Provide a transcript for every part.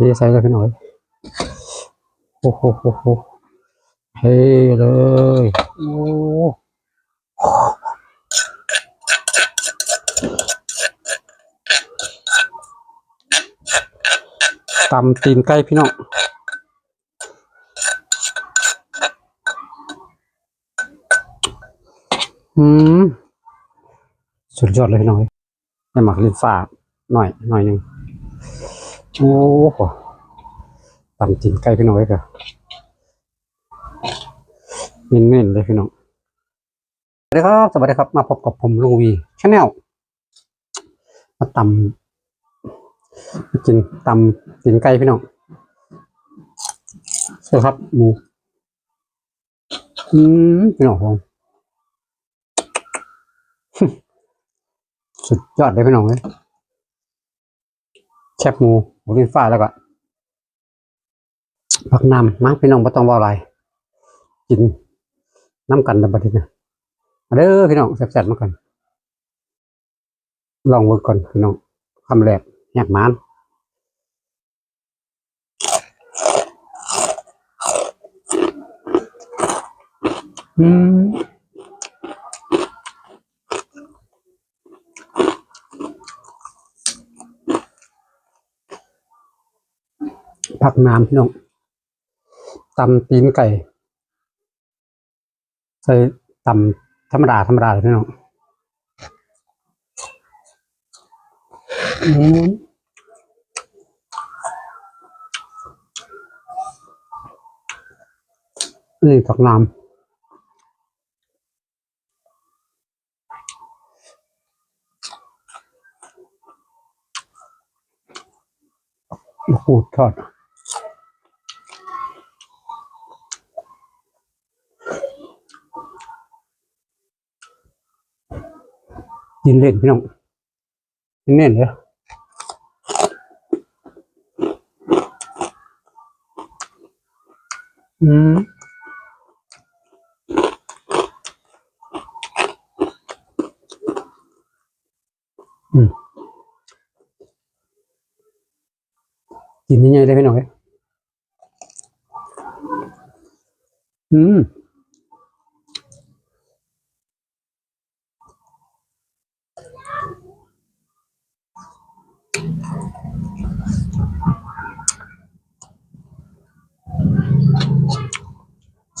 นี่ใส่เลยพี่หน่อยโอ้โหโอ้โหเฮ้เลยโอ้ตำตีนไก่พี่น้องอืมสุดยอดเลยพี่น้องให้หมักลิ้นฟ้าหน่อยหน่อยหนึ่ง โอ้โหตำตีนไก่พี่น้องเลยค่ะเน้นๆเลยพี่น้องสวัสดีครับสวัสดีครับ มาพบกับผมลุงวีชาแนลมาตำมากินตำตีนไก่พี่น้องสวัสดีครับหมูอืมพี่น้องผมสุดยอดเลยพี่น้องเลย แคบหมูหมูลิ้นฟ้าแล้วก็ผักนำมั้งพี่น้องไม่ต้องว่าอะไรกินน้ำกันในประเทศนะเด้อพี่น้องแซ่บๆมากันลองเวิร์กก่อนพี่น้องคำแรกแหกมานอืม ผักน้ำพี่น้องตำตีนไก่ ใส่ตำธรรมดาธรรมดาเลยพี่น้องอืมนี่ผักน้ำมะกรูดทอด ยินเล่นพี่น้องยินเล่นเลยอืมอืมกินยังไงได้พี่น้องเอ้ยอืม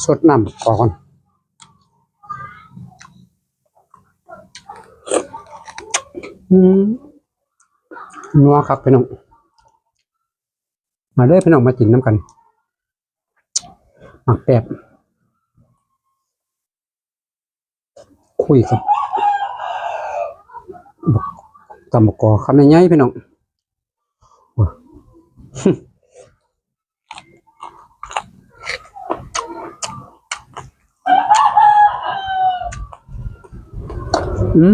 สดน้ำก่อนอืมนัวครับพี่น้อง มาเด้อพี่น้องมากินน้ำกัน หมักแปบคุยครับตำบกกอคำใหญ่ๆพี่น้อง ว้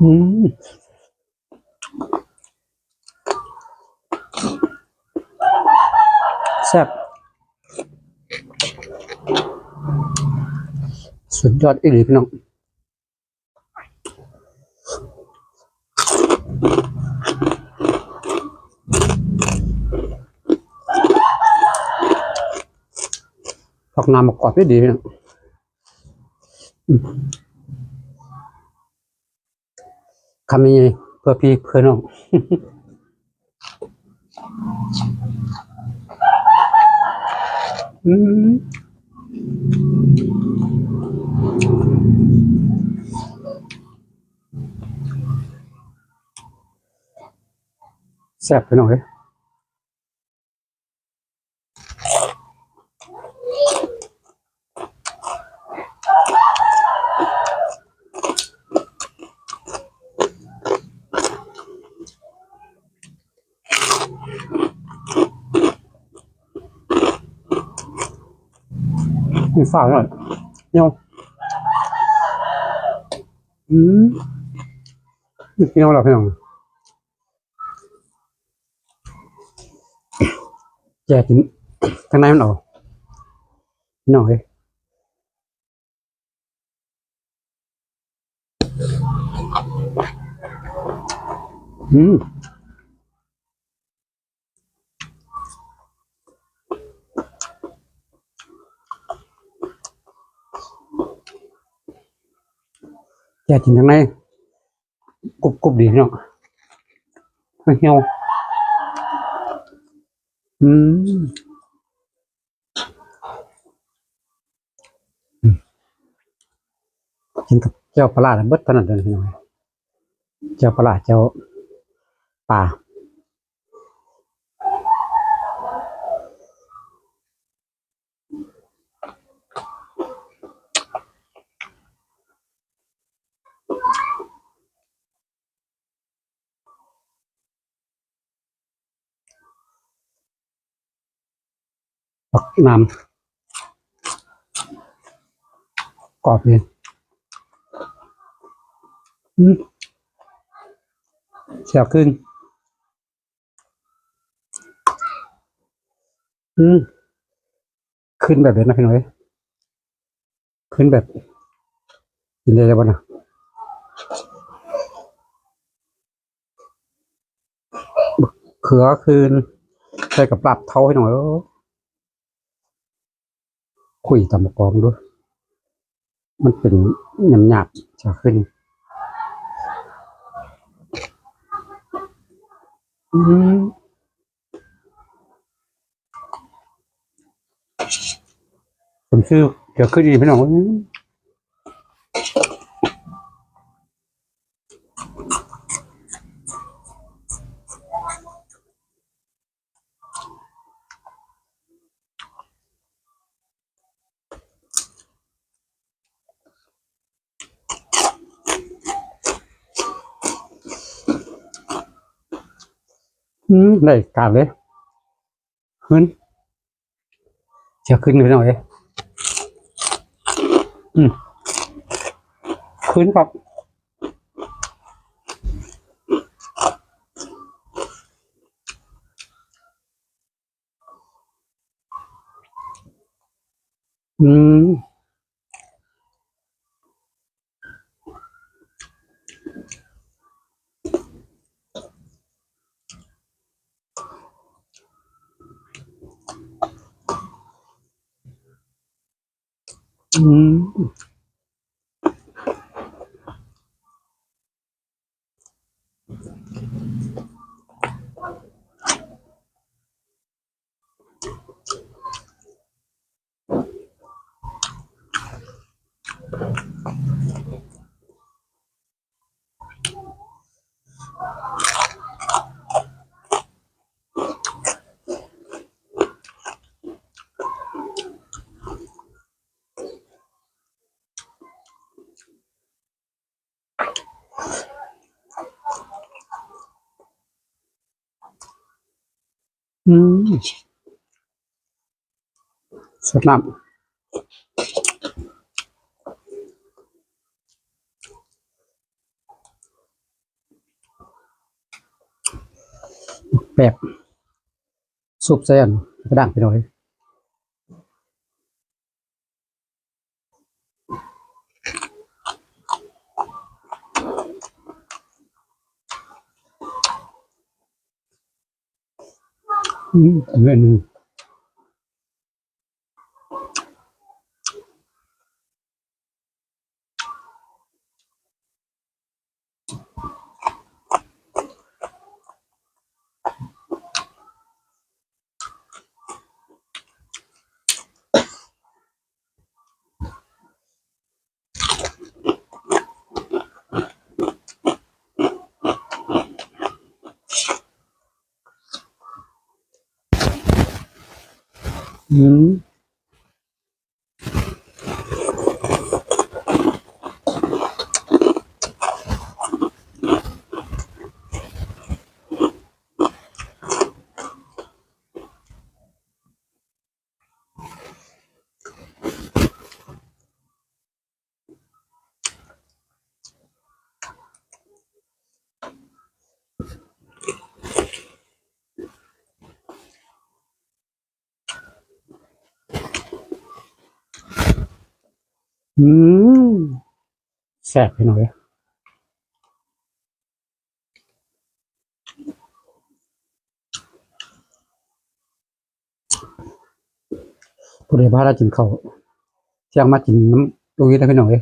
อืมแซ่บสุดยอดอีหลีพี่น้องผักน้ำมะกอดไม่ดีพี่น้องอืม คำนี้เพื่อพี่เพื่อน้องอืมแซ่บไปหน่อย มีฝาหน่อยเนียอืมยากกินรับเพียงแย่กินข้างในมันออกหน่อยอืม แกกินข้างในกรุบกรุบดีเนาะไม่เหี่ยวอืมกินกับเจ้าปลาร้าน่ะเบิดขนาดนั้นพี่องเจ้าปลาร้าเจ้าป่า ปักน้ำกรอบเลยอืมเสียขึ้น อืมขึ้นแบบเด็ดนะพี่น้อยขึ้นแบบกินได้แล้วบ่นะเขือคืนใส่กับปรับเท้าให้หน่อย คุยตำมะกองด้วย มันเป็นหยาบหยาบจะขึ้นอืมผมชื่อเดี๋ยวขึ้นดีพี่น้อง อืมอืมได้การเลยขึ้นเดี๋ยวขึ้นพี่น้องเอ้ยอืมขึ้นครับอืม อื มอืมสดน้ำแบบซุปเส้นกระด้างไปหน่อย อืม เอืมแซ่บไปหน่อยผู้ใดพาเรากินข้าวเที่ยงมากินน้ำลุยได้ไปหน่อย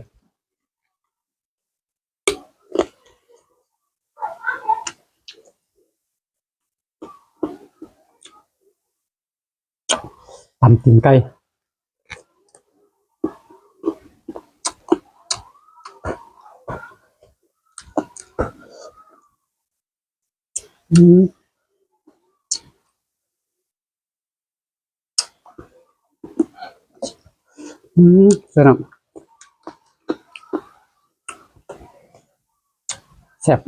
ตำตีนไก่ อืมอืมสนับแซ่บ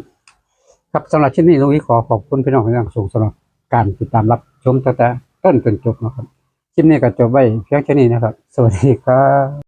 ครับสำหรับที่นี้ลุงนี้ขอขอบคุณพี่น้องที่ยังสูงสำหรับการติดตามรับชมตั้งแต่ต้นจนจบนะครับ คลิปนี้ก็จบไว้เพียงแค่นี้นะครับ สวัสดีครับ